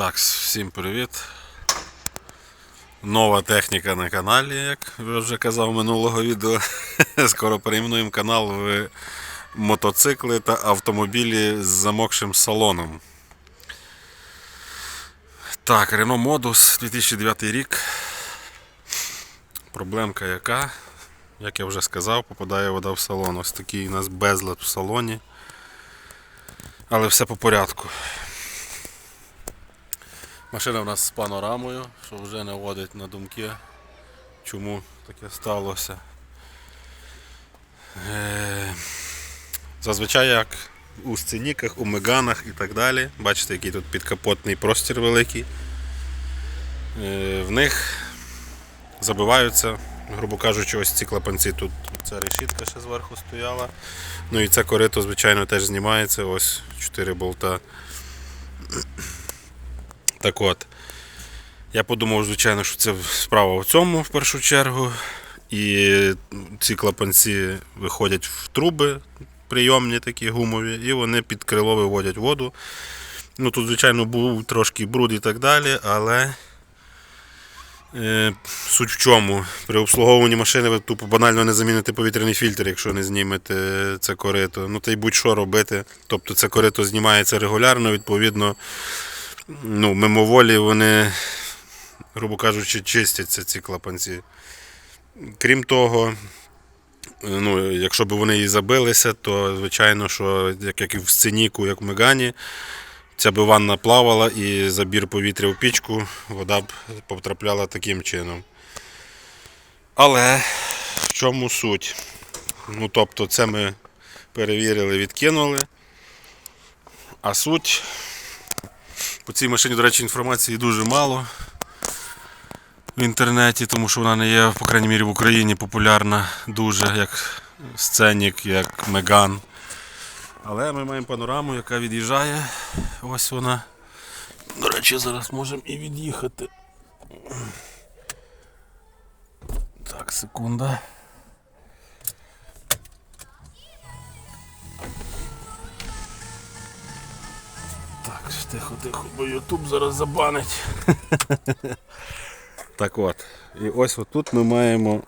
Так, всім привіт. Нова техніка на каналі, як я вже казав минулого відео. Скоро перейменуємо канал в мотоцикли та автомобілі з замокшим салоном. Так, Renault Modus 2009 рік. Проблемка яка? Як я вже сказав, попадає вода в салон. Ось такий у нас безлад в салоні. Але все по порядку. Машина в нас з панорамою, що вже не вводить на думки, чому таке сталося. Е, Зазвичай як у сценіках, у меганах і так далі. Бачите, який тут підкапотний простір великий. Е, В них забиваються, грубо кажучи, ось ці клапанці. Тут ця решітка ще зверху стояла. Ну і це корито, звичайно, теж знімається. Ось 4 болта. Так от. Я подумав, звичайно, що це справа в цьому в першу чергу. І ці клапанці виходять в труби прийомні такі гумові, і вони під крило виводять воду. Ну Тут, звичайно, був трошки бруд і так далі, але е, суть в чому. При обслуговуванні машини ви тупо банально не заміните повітряний фільтр, якщо не знімете це корито. Ну та й будь-що робити. Тобто це корито знімається регулярно, відповідно ну, мимоволі вони, грубо кажучи, чистяться ці клапанці. Крім того, ну, якщо б вони і забилися, то звичайно, що як, і в сценіку, як в Мегані, ця би ванна плавала і забір повітря в пічку, вода б потрапляла таким чином. Але в чому суть? Ну, тобто, це ми перевірили, відкинули. А суть по цій машині, до речі, інформації дуже мало в інтернеті, тому що вона не є, по крайній мірі, в Україні популярна дуже, як сценік, як Меган. Але ми маємо панораму, яка від'їжджає. Ось вона. До речі, зараз можемо і від'їхати. Так, секунда. Бо Ютуб зараз забанить. Так от. І ось отут ми маємо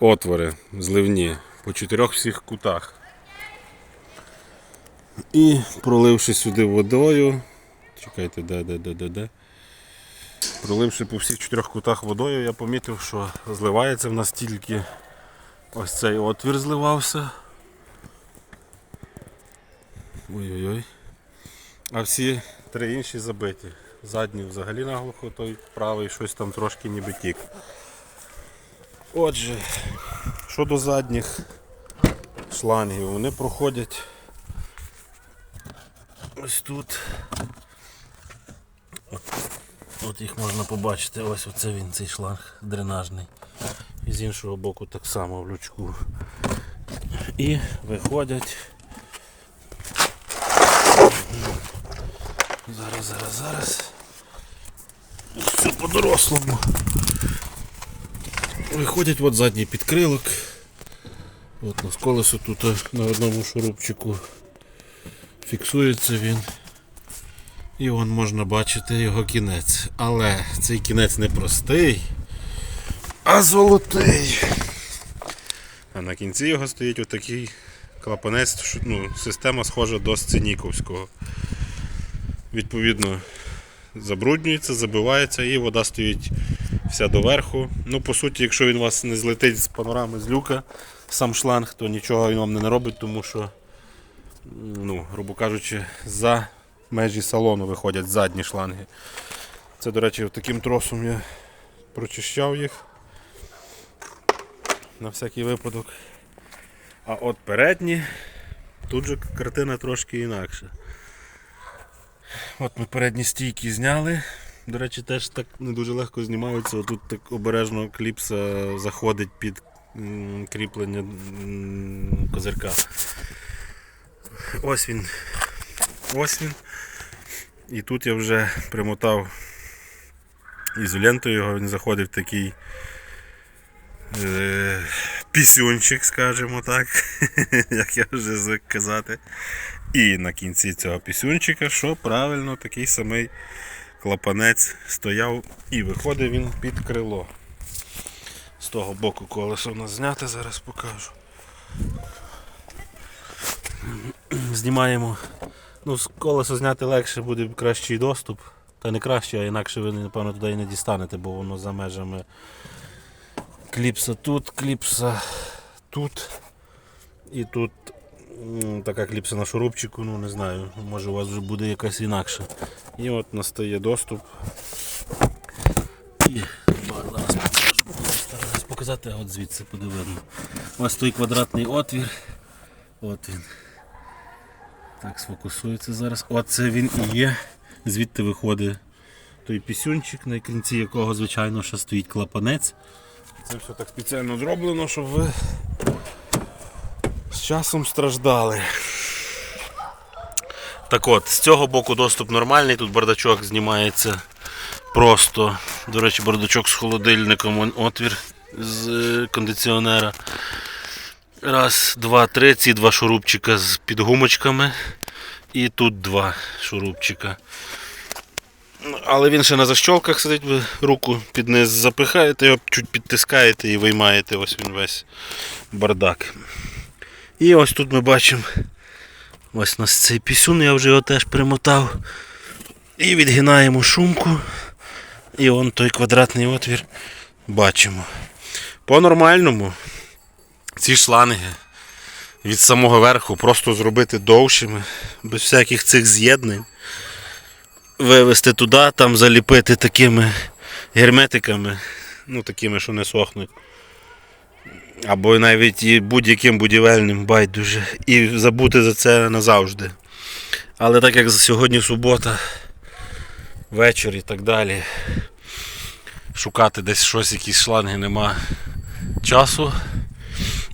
отвори зливні по чотирьох всіх кутах. І проливши сюди водою. Чекайте, де, де, де, де, де. Проливши по всіх чотирьох кутах водою, я помітив, що зливається в нас тільки ось цей отвір зливався. Ой-ой-ой. А всі три інші забиті. Задній взагалі наглухо, той правий щось там трошки ніби тік. Отже, щодо задніх шлангів, вони проходять ось тут. От, от їх можна побачити, ось оце він цей шланг дренажний. І з іншого боку так само в лючку. І виходять. Зараз, зараз, зараз. Все по-дорослому. Виходять от задній підкрилок. От на колесо тут на одному шурупчику фіксується він. І вон можна бачити його кінець. Але цей кінець не простий, а золотий. А на кінці його стоїть отакий клапанець, ну, система схожа до сценіковського відповідно забруднюється, забивається і вода стоїть вся доверху. Ну, по суті, якщо він вас не злетить з панорами з люка, сам шланг, то нічого він вам не наробить, тому що, ну, грубо кажучи, за межі салону виходять задні шланги. Це, до речі, таким тросом я прочищав їх на всякий випадок. А от передні, тут же картина трошки інакша. От ми передні стійки зняли. До речі, теж так не дуже легко знімаються. Тут так обережно кліпса заходить під кріплення козирка. Ось він. Ось він. І тут я вже примотав ізолентою його, він заходить в такий е, пісюнчик, скажімо так, як я вже звик казати. І на кінці цього пісюнчика, що правильно такий самий клапанець стояв і виходив він під крило. З того боку колесо у нас зняте, зараз покажу. Знімаємо. Ну, з колесо зняти легше буде кращий доступ. Та не краще, а інакше ви, напевно, туди і не дістанете, бо воно за межами кліпса тут, кліпса тут. І тут така кліпса на шурупчику, ну не знаю, може у вас вже буде якась інакша. І от настає доступ. І зараз стараюсь показати, от звідси буде видно. Ось той квадратний отвір. От він. Так, сфокусується зараз. Оце він і є. Звідти виходить той пісюнчик, на кінці якого, звичайно, ще стоїть клапанець. Це все так спеціально зроблено, щоб ви часом страждали. Так от, з цього боку доступ нормальний, тут бардачок знімається просто. До речі, бардачок з холодильником, отвір з е, кондиціонера. Раз, два, три, ці два шурупчика з підгумочками. І тут два шурупчика. Але він ще на защолках сидить, ви руку під низ запихаєте, його чуть підтискаєте і виймаєте ось він весь бардак. І ось тут ми бачимо ось нас цей пісюн, я вже його теж примотав. І відгинаємо шумку. І вон той квадратний отвір бачимо. По-нормальному ці шланги від самого верху просто зробити довшими, без всяких цих з'єднань. Вивести туди, там заліпити такими герметиками, ну такими, що не сохнуть. Або навіть будь-яким будівельним байдуже. І забути за це назавжди. Але так як сьогодні субота, вечір і так далі, шукати десь щось, якісь шланги нема часу.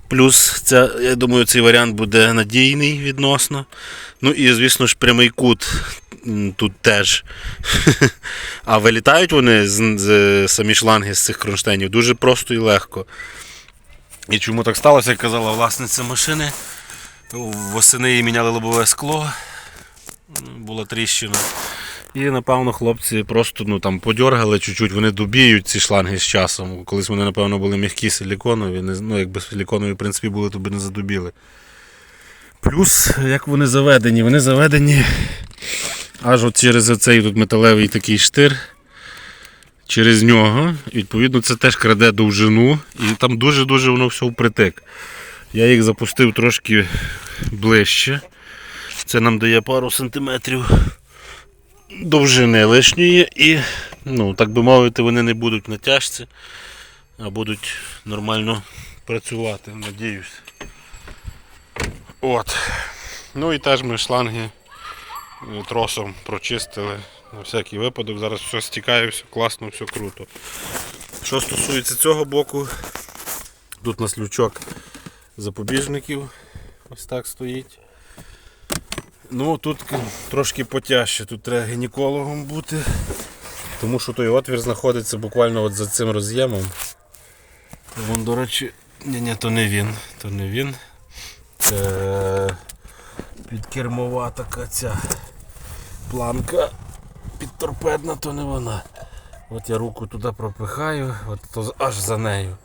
Плюс, це, я думаю, цей варіант буде надійний відносно. Ну і, звісно ж, прямий кут тут теж. А вилітають вони з, з самі шланги з цих кронштейнів дуже просто і легко. І чому так сталося, як казала власниця машини. Восени їй міняли лобове скло, була тріщина. І напевно хлопці просто ну, там подьоргали чуть-чуть, вони добіють ці шланги з часом. Колись вони, напевно, були м'які силіконові. Ну, якби силіконові, в принципі, були, то би не задубіли. Плюс, як вони заведені, вони заведені аж через тут металевий такий штир. Через нього. Відповідно, це теж краде довжину. І там дуже-дуже воно все впритик. Я їх запустив трошки ближче. Це нам дає пару сантиметрів довжини лишньої і, ну, так би мовити, вони не будуть на тяжці, а будуть нормально працювати, надіюсь. От. Ну і теж ми шланги е, тросом прочистили на всякий випадок. Зараз все стікає, все класно, все круто. Що стосується цього боку, тут у нас лючок запобіжників. Ось так стоїть. Ну тут трошки потяжче, тут треба гінекологом бути, тому що той отвір знаходиться буквально от за цим роз'ємом. Вон, до речі, ні, ні, то не він, то не він. Це підкермова така ця планка підторпедна, то не вона. От я руку туди пропихаю, от то аж за нею.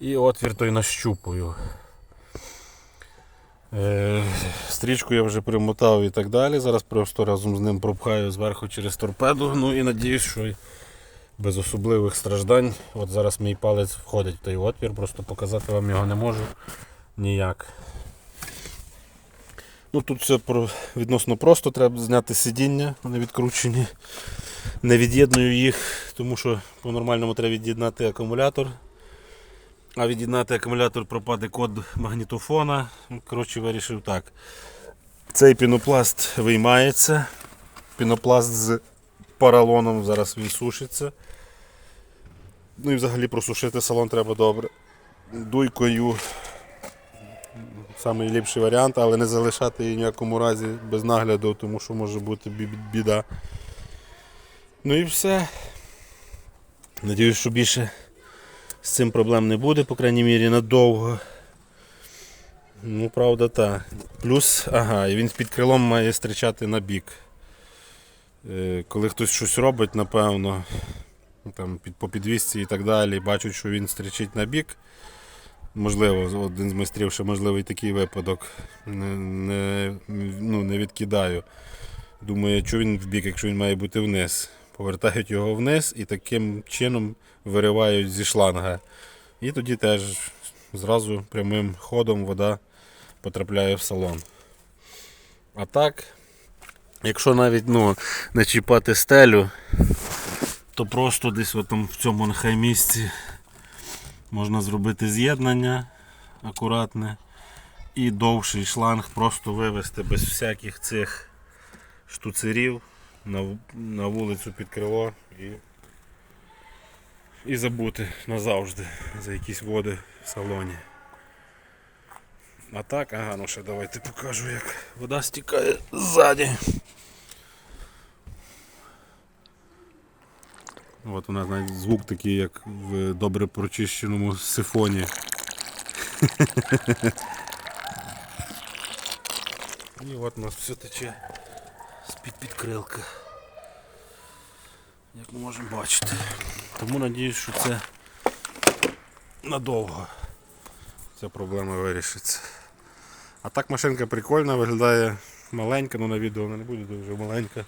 І отвір той нащупую. Е, Стрічку я вже примотав і так далі. Зараз просто разом з ним пропхаю зверху через торпеду. Ну і надіюсь, що без особливих страждань. От зараз мій палець входить в той отвір, просто показати вам його не можу ніяк. Ну Тут все про- відносно просто, треба зняти сидіння, вони відкручені. Не від'єдную їх, тому що по-нормальному треба від'єднати акумулятор. А від'єднати акумулятор пропаде код магнітофона. Коротше, вирішив так. Цей пінопласт виймається. Пінопласт з поролоном зараз він сушиться. Ну і взагалі просушити салон треба добре. Дуйкою самий ліпший варіант, але не залишати її ніякому разі без нагляду, тому що може бути біда. Ну і все. Надіюсь, що більше з цим проблем не буде, по крайній мірі надовго. Ну, правда, так. Плюс, ага, і він під крилом має стрічати на бік. Е, Коли хтось щось робить, напевно, там, по підвісці і так далі, бачать, що він стрічить на бік. Можливо, один з майстрів, що можливий такий випадок. Не, не, ну, не відкидаю. Думаю, що він в бік, якщо він має бути вниз. Повертають його вниз і таким чином виривають зі шланга. І тоді теж зразу прямим ходом вода потрапляє в салон. А так, якщо навіть ну, не чіпати стелю, то просто десь в цьому нехай місці можна зробити з'єднання акуратне і довший шланг просто вивести без всяких цих штуцерів на, на вулицю під крило і, і забути назавжди за якісь води в салоні. А так, ага, ну ще давайте покажу, як вода стікає ззаді. От у нас навіть звук такий, як в добре прочищеному сифоні. І от у нас все тече з-під підкрилка. Як ми можемо бачити. Тому надіюсь, що це надовго ця проблема вирішиться. А так машинка прикольна, виглядає маленька, ну на відео вона не буде дуже маленька.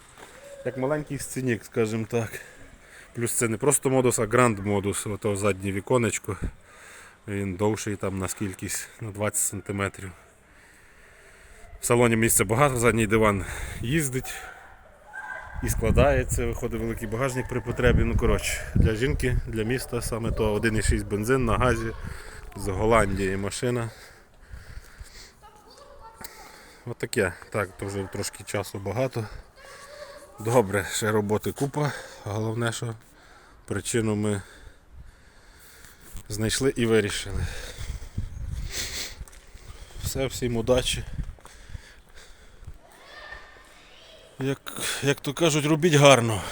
Як маленький сценік, скажімо так. Плюс це не просто модус, а гранд модус, ото заднє віконечко. Він довший там на скількись, на 20 см. В салоні місця багато, задній диван їздить і складається, виходить великий багажник при потребі. Ну коротше, для жінки, для міста саме то 1,6 бензин на газі з Голландії машина. От. Так, то вже трошки часу багато. Добре, ще роботи купа. Головне, що причину ми знайшли і вирішили. Все, всім удачі. Як, як то кажуть, робіть гарно.